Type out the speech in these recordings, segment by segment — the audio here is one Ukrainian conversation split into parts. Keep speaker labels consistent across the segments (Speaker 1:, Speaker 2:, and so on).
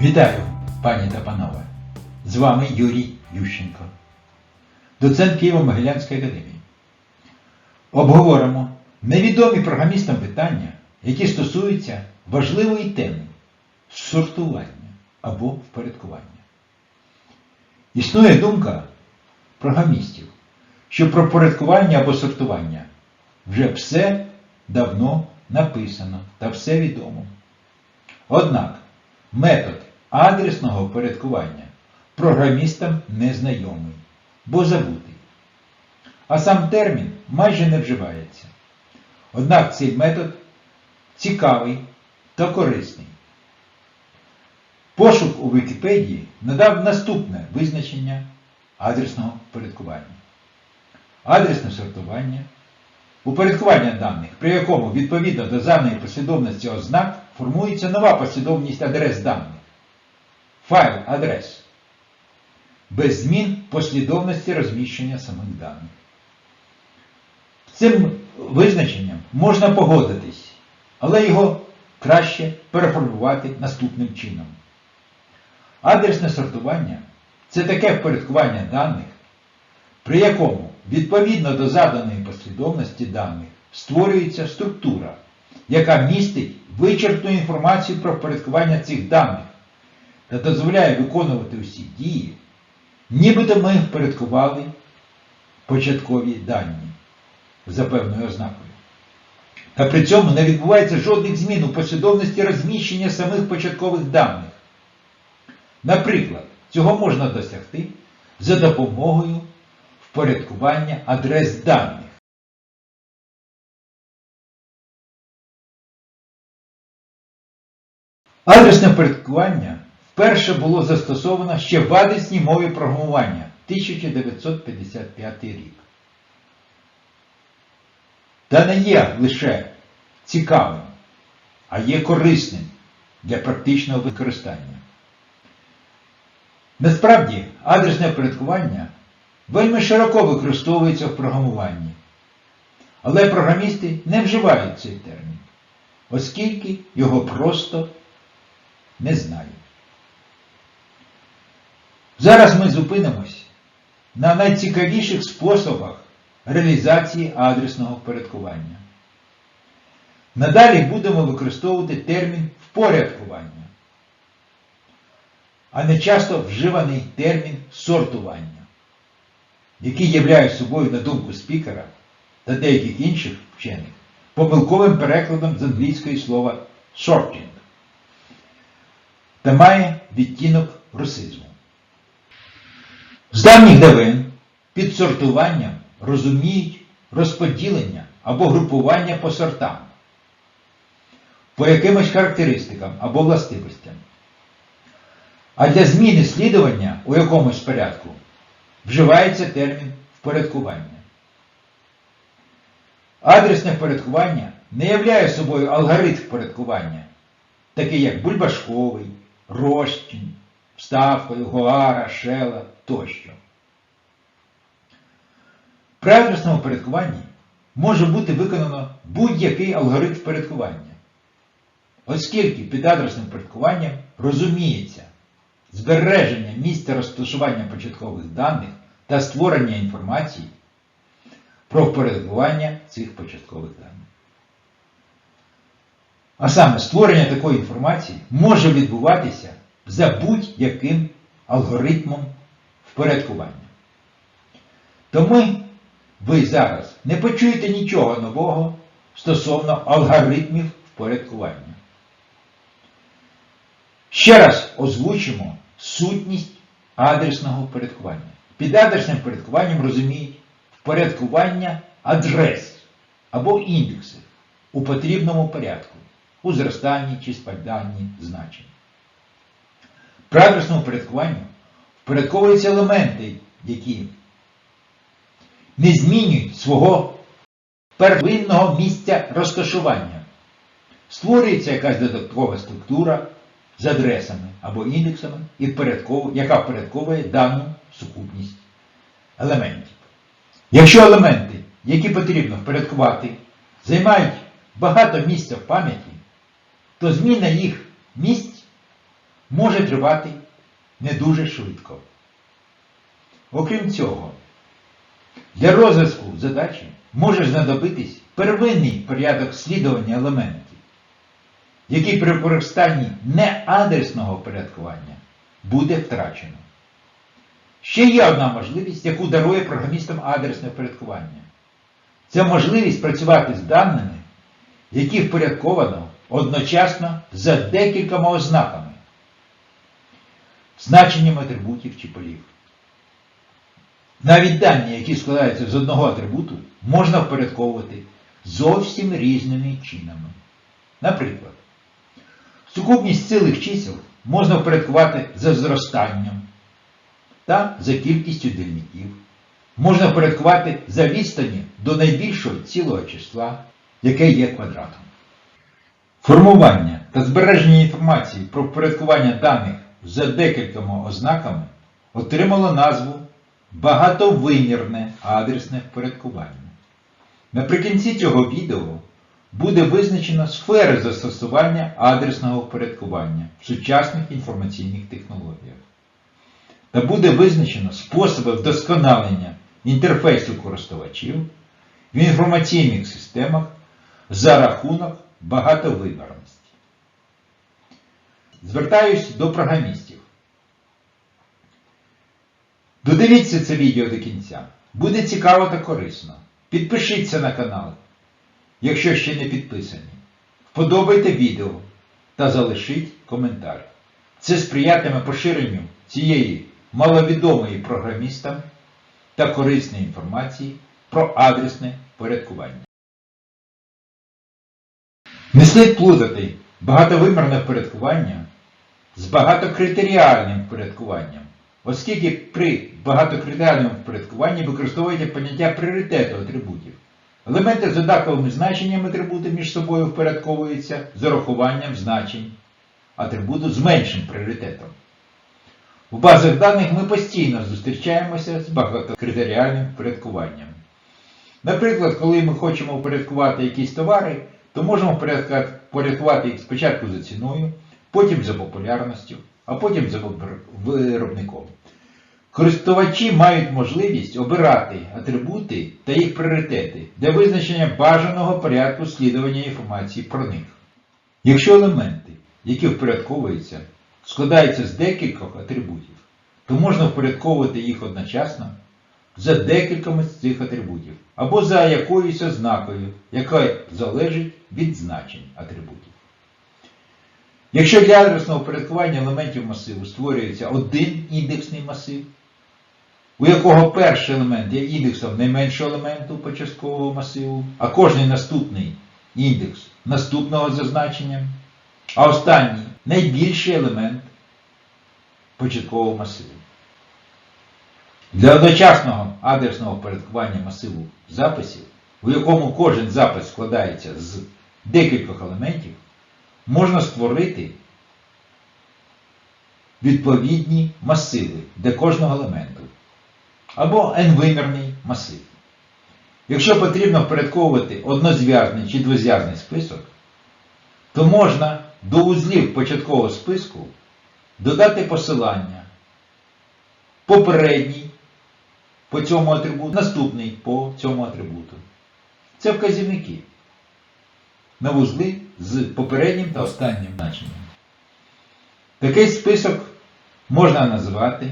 Speaker 1: Вітаю, пані та панове! З вами Юрій Ющенко, доцент Києво-Могилянської академії. Обговоримо невідомі програмістам питання, які стосуються важливої теми сортування або впорядкування. Існує думка програмістів, що про порядкування або сортування вже все давно написано та все відомо. Однак метод адресного впорядкування програмістам не знайомий, бо забутий. А сам термін майже не вживається. Однак цей метод цікавий та корисний. Пошук у Вікіпедії надав наступне визначення адресного впорядкування. Адресне сортування упорядкування даних, при якому відповідно до заданої послідовності ознак формується нова послідовність адрес даних. Файл адрес. Без змін послідовності розміщення самих даних. Цим визначенням можна погодитись, але його краще переформувати наступним чином. Адресне сортування це таке впорядкування даних, при якому відповідно до заданої послідовності даних створюється структура, яка містить вичерпну інформацію про впорядкування цих даних та дозволяє виконувати усі дії, нібито ми впорядкували початкові дані за певною ознакою. Та при цьому не відбувається жодних змін у послідовності розміщення самих початкових даних. Наприклад, цього можна досягти за допомогою впорядкування адрес даних. Адресне впорядкування вперше було застосовано ще в адресній мові програмування 1955 рік. Та не є лише цікавим, а є корисним для практичного використання. Насправді, адресне впорядкування вельми широко використовується в програмуванні. Але програмісти не вживають цей термін, оскільки його просто не знають. Зараз ми зупинимось на найцікавіших способах реалізації адресного впорядкування. Надалі будемо використовувати термін впорядкування, а не часто вживаний термін сортування, який являє собою, на думку спікера та деяких інших вчених, помилковим перекладом з англійської слова sorting та має відтінок русизму. З давніх давен під сортуванням розуміють розподілення або групування по сортам, по якимось характеристикам або властивостям. А для зміни слідування у якомусь порядку вживається термін впорядкування. Адресне впорядкування не являє собою алгоритм впорядкування, такий як бульбашковий, розчин, вставкою, гоара, шела тощо. При адресному впорядкуванні може бути виконано будь-який алгоритм впорядкування, оскільки під адресним впорядкуванням розуміється збереження місця розташування початкових даних та створення інформації про впорядкування цих початкових даних. А саме створення такої інформації може відбуватися за будь-яким алгоритмом впорядкування. Тому ви зараз не почуєте нічого нового стосовно алгоритмів впорядкування. Ще раз озвучимо сутність адресного впорядкування. Під адресним впорядкуванням розуміють впорядкування адрес або індексів у потрібному порядку, у зростанні чи спаданні значень. При адресному впорядкуванню впорядковуються елементи, які не змінюють свого первинного місця розташування. Створюється якась додаткова структура з адресами або індексами, яка впорядковує дану сукупність елементів. Якщо елементи, які потрібно впорядкувати, займають багато місця в пам'яті, то зміна їх місць може тривати не дуже швидко. Окрім цього, для розв'язку задачі може знадобитись первинний порядок слідування елементів, який при використанні неадресного порядкування буде втрачено. Ще є одна можливість, яку дарує програмістам адресне впорядкування. Це можливість працювати з даними, які впорядковано одночасно за декількома ознаками, значенням атрибутів чи полів. Навіть дані, які складаються з одного атрибуту, можна впорядковувати зовсім різними чинами. Наприклад, сукупність цілих чисел можна впорядкувати за зростанням та за кількістю дільників. Можна впорядкувати за відстані до найбільшого цілого числа, яке є квадратом. Формування та збереження інформації про впорядкування даних за декількома ознаками отримало назву багатовимірне адресне впорядкування. Наприкінці цього відео буде визначено сфери застосування адресного впорядкування в сучасних інформаційних технологіях. Та буде визначено способи вдосконалення інтерфейсу користувачів в інформаційних системах за рахунок багатовимірності. Звертаюсь до програмістів. Додивіться це відео до кінця. Буде цікаво та корисно. Підпишіться на канал, якщо ще не підписані. Вподобайте відео та залишіть коментар. Це сприятиме поширенню цієї маловідомої програмістам та корисної інформації про адресне порядкування. Не слід плутати багатовимірне впорядкування з багатокритеріальним впорядкуванням, оскільки при багатокритеріальному впорядкуванні використовується поняття пріоритету атрибутів. Елементи з однаковими значеннями атрибуту між собою впорядковуються з урахуванням значень атрибуту з меншим пріоритетом. У базах даних ми постійно зустрічаємося з багатокритеріальним впорядкуванням. Наприклад, коли ми хочемо впорядкувати якісь товари, то можемо впорядкувати їх спочатку за ціною, потім за популярністю, а потім за виробником. Користувачі мають можливість обирати атрибути та їх пріоритети для визначення бажаного порядку слідування інформації про них. Якщо елементи, які впорядковуються, складаються з декількох атрибутів, то можна впорядковувати їх одночасно за декількома з цих атрибутів або за якоюсь ознакою, яка залежить від значень атрибутів. Якщо для адресного впорядкування елементів масиву створюється один індексний масив, у якого перший елемент є індексом найменшого елементу початкового масиву, а кожний наступний індекс наступного за значенням, а останній найбільший елемент початкового масиву. Для одночасного адресного впорядкування масиву записів, у якому кожен запис складається з декількох елементів, можна створити відповідні масиви для кожного елементу або n-вимірний масив. Якщо потрібно впорядковувати однозв'язний чи двозв'язний список, то можна до узлів початкового списку додати посилання попередній по цьому атрибуту, наступний по цьому атрибуту. Це вказівники на вузли з попереднім та останнім значенням. Такий список можна назвати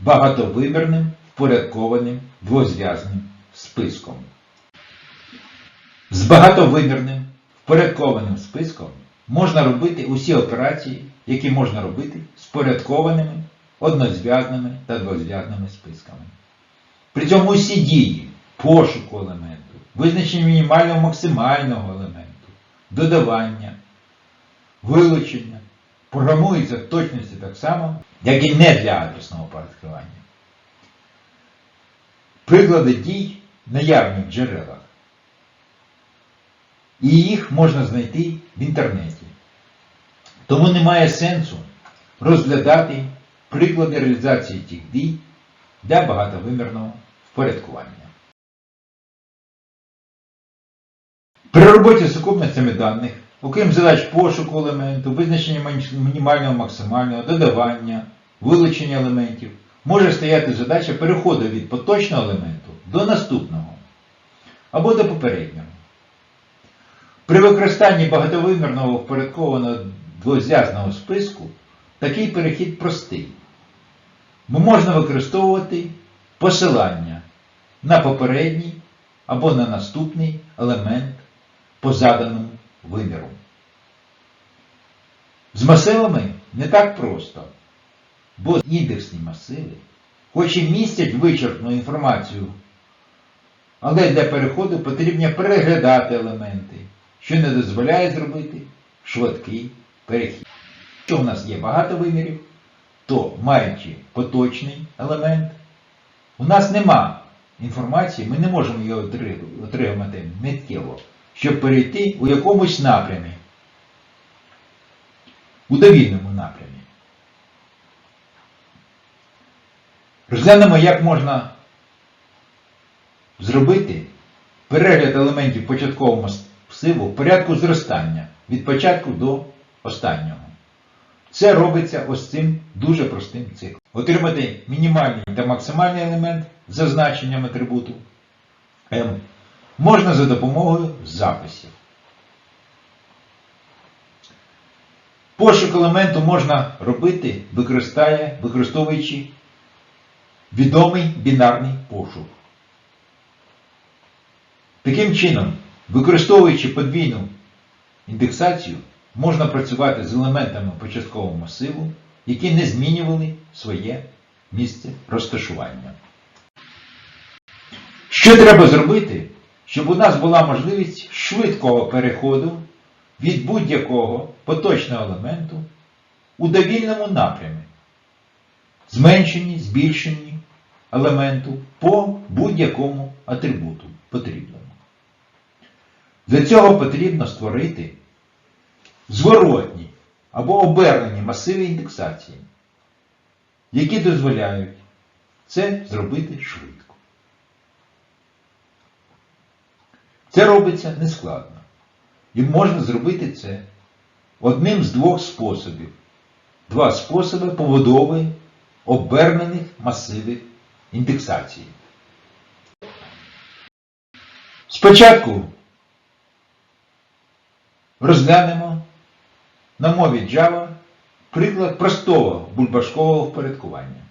Speaker 1: багатовимірним впорядкованим двозв'язним списком. З багатовимірним впорядкованим списком можна робити усі операції, які можна робити з порядкованими однозв'язними та двозв'язними списками. При цьому усі дії пошуку елементу, визначення мінімального максимального елементу, додавання, вилучення програмуються в точності так само, як і не для адресного порядкування. Приклади дій наявні в джерелах. І їх можна знайти в інтернеті. Тому немає сенсу розглядати приклади реалізації тих дій для багатовимірного впорядкування. При роботі з сукупностями даних окрім задач пошуку елементу, визначення мінімального, максимального, додавання, вилучення елементів, може стояти задача переходу від поточного елементу до наступного або до попереднього. При використанні багатовимірного впорядкованого двозв'язного списку такий перехід простий. Можна використовувати посилання на попередній або на наступний елемент по заданому виміру. З масивами не так просто, бо індексні масиви, хоч і містять вичерпну інформацію, але для переходу потрібно переглядати елементи, що не дозволяє зробити швидкий перехід. Якщо у нас є багато вимірів, то маючи поточний елемент, у нас нема інформації, ми не можемо її отримати миттєво, щоб перейти у якомусь напрямі, у довільному напрямі. Розглянемо, як можна зробити перегляд елементів початкового масиву в порядку зростання від початку до останнього. Це робиться ось цим дуже простим циклом. Отримати мінімальний та максимальний елемент за значенням атрибуту m можна за допомогою записів. Пошук елементу можна робити, використовуючи відомий бінарний пошук. Таким чином, використовуючи подвійну індексацію, можна працювати з елементами початкового масиву, які не змінювали своє місце розташування. Що треба зробити, щоб у нас була можливість швидкого переходу від будь-якого поточного елементу у довільному напрямі, зменшенні, збільшенні елементу по будь-якому атрибуту потрібному. Для цього потрібно створити зворотні або обернені масиви індексації, які дозволяють це зробити швидко. Це робиться нескладно. І можна зробити це одним з двох способів. Два способи побудови обернених масивів індексації. Спочатку розглянемо на мові Java приклад простого бульбашкового впорядкування.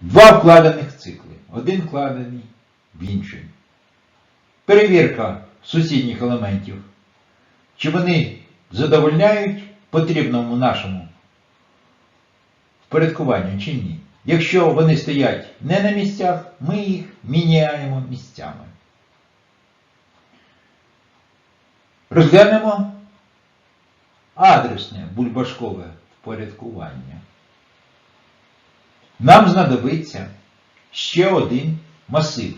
Speaker 1: Два вкладених цикли. Один вкладений в інший. Перевірка сусідніх елементів. Чи вони задовольняють потрібному нашому впорядкуванню чи ні. Якщо вони стоять не на місцях, ми їх міняємо місцями. Розглянемо адресне бульбашкове впорядкування. Нам знадобиться ще один масив.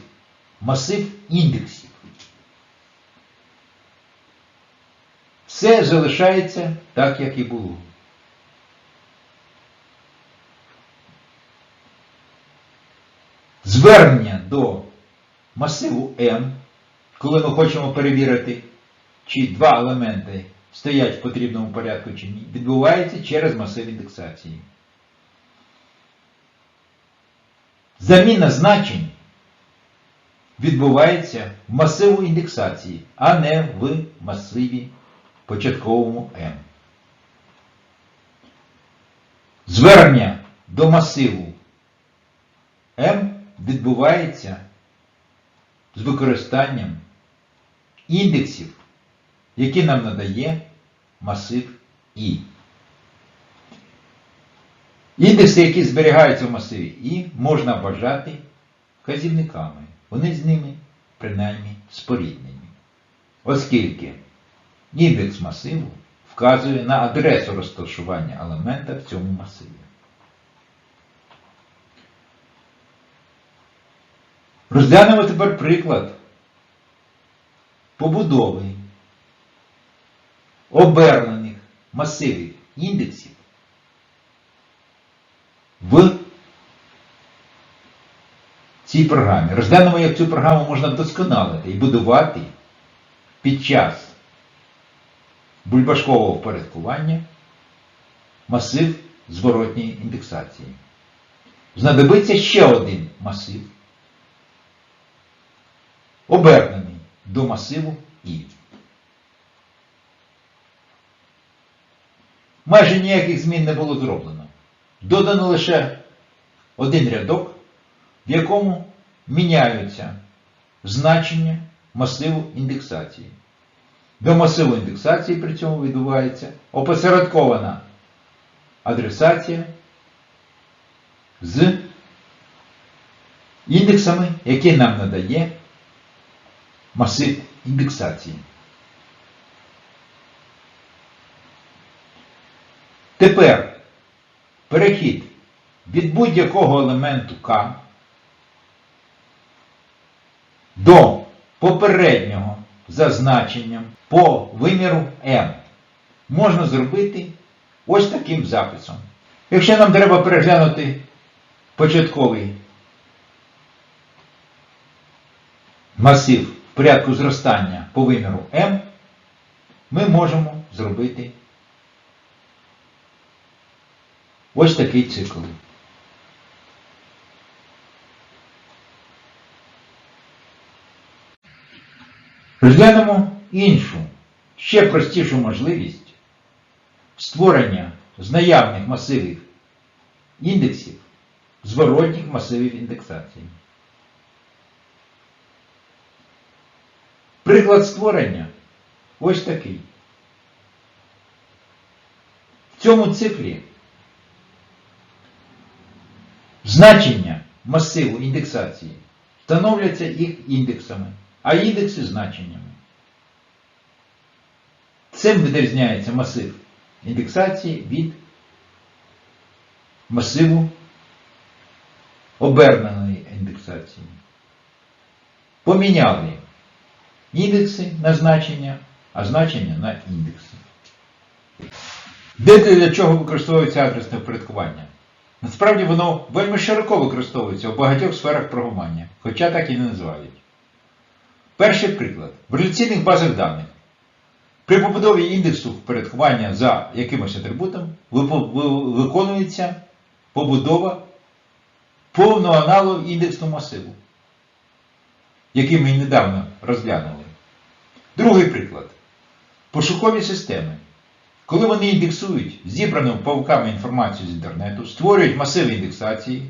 Speaker 1: Масив індексів. Все залишається так, як і було. Звернення до масиву M, коли ми хочемо перевірити, чи два елементи стоять в потрібному порядку чи ні, відбувається через масив індексації. Заміна значень відбувається в масиву індексації, а не в масиві початковому M. Звернення до масиву M відбувається з використанням індексів, які нам надає масив І. Індекси, які зберігаються в масиві І, можна вважати вказівниками. Вони з ними принаймні споріднені. Оскільки індекс масиву вказує на адресу розташування елемента в цьому масиві. Розглянемо тепер приклад побудови обернених масивів індексів в цій програмі. Розглянемо, як цю програму можна вдосконалити і будувати під час бульбашкового впорядкування масив зворотньої індексації. Знадобиться ще один масив, обернений до масиву І. Майже ніяких змін не було зроблено. Додано лише один рядок, в якому міняються значення масиву індексації. До масиву індексації при цьому відбувається опосередкована адресація з індексами, які нам надає масив індексації. Тепер перехід від будь-якого елементу К до попереднього за значенням по виміру m можна зробити ось таким записом. Якщо нам треба переглянути початковий масив в порядку зростання по виміру m, ми можемо зробити ось такий цикл. Розглянемо іншу, ще простішу можливість створення з наявних масивів індексів зворотніх масивів індексації. Приклад створення ось такий. В цьому циклі значення масиву індексації встановляться їх індексами, а індекси значеннями. Цим відрізняється масив індексації від масиву оберненої індексації. Поміняли індекси на значення, а значення на індекси. Де для чого використовується адресне впорядкування? Насправді воно вельми широко використовується у багатьох сферах програмування, хоча так і не називають. Перший приклад. В реляційних базах даних. При побудові індексу впорядкування за якимось атрибутом виконується побудова повного аналогу індексному масиву, який ми недавно розглянули. Другий приклад. Пошукові системи. Коли вони індексують зібрану павуками інформацію з інтернету, створюють масиви індексації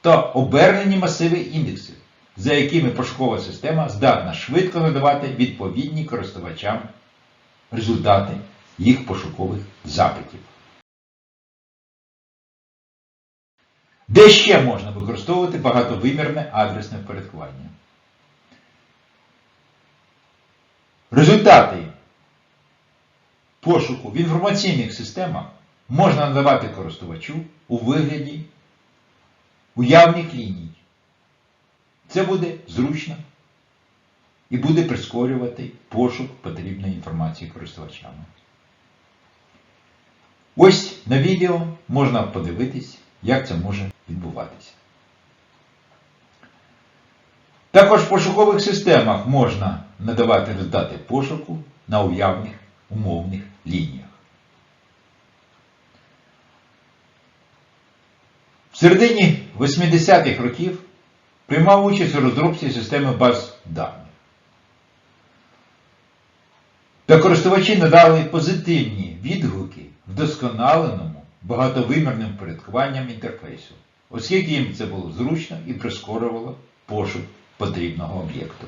Speaker 1: та обернені масиви індексів, за якими пошукова система здатна швидко надавати відповідні користувачам результати їх пошукових запитів. Де ще можна використовувати багатовимірне адресне впорядкування? Результати пошуку в інформаційних системах можна надавати користувачу у вигляді уявних ліній. Це буде зручно і буде прискорювати пошук потрібної інформації користувачами. Ось на відео можна подивитись, як це може відбуватися. Також в пошукових системах можна надавати результати пошуку на уявних умовних лініях. В середині 80-х років приймав участь у розробці системи баз даних. Та користувачі надали позитивні відгуки вдосконаленому багатовимірним впорядкуванням інтерфейсу, оскільки їм це було зручно і прискорювало пошук потрібного об'єкту.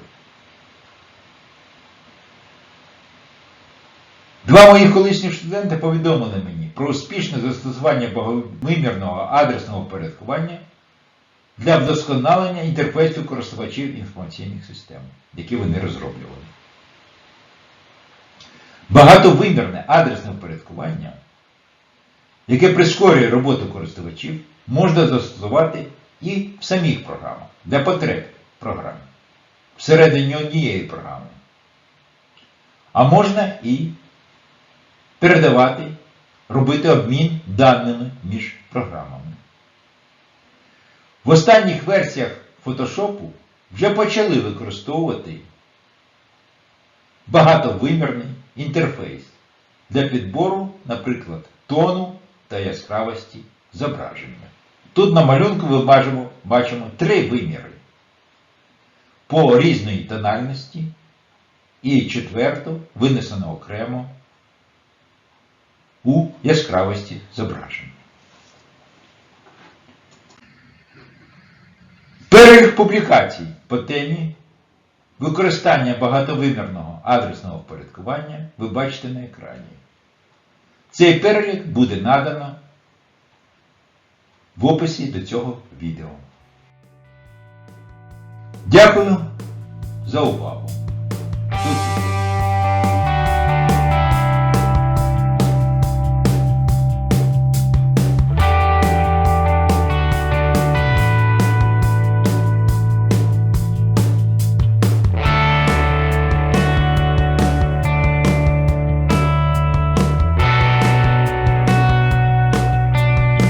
Speaker 1: Два мої колишні студенти повідомили мені про успішне застосування багатовимірного адресного впорядкування для вдосконалення інтерфейсу користувачів інформаційних систем, які вони розроблювали. Багатовимірне адресне впорядкування, яке прискорює роботу користувачів, можна застосувати і в самих програмах для потреб програми, всередині однієї програми. А можна і передавати, робити обмін даними між програмами. В останніх версіях фотошопу вже почали використовувати багатовимірний інтерфейс для підбору, наприклад, тону та яскравості зображення. Тут на малюнку ми бачимо, бачимо три виміри по різної тональності і четверту винесено окремо у яскравості зображення. Перелік публікацій по темі використання багатовимірного адресного впорядкування ви бачите на екрані. Цей перелік буде надано в описі до цього відео. Дякую за увагу!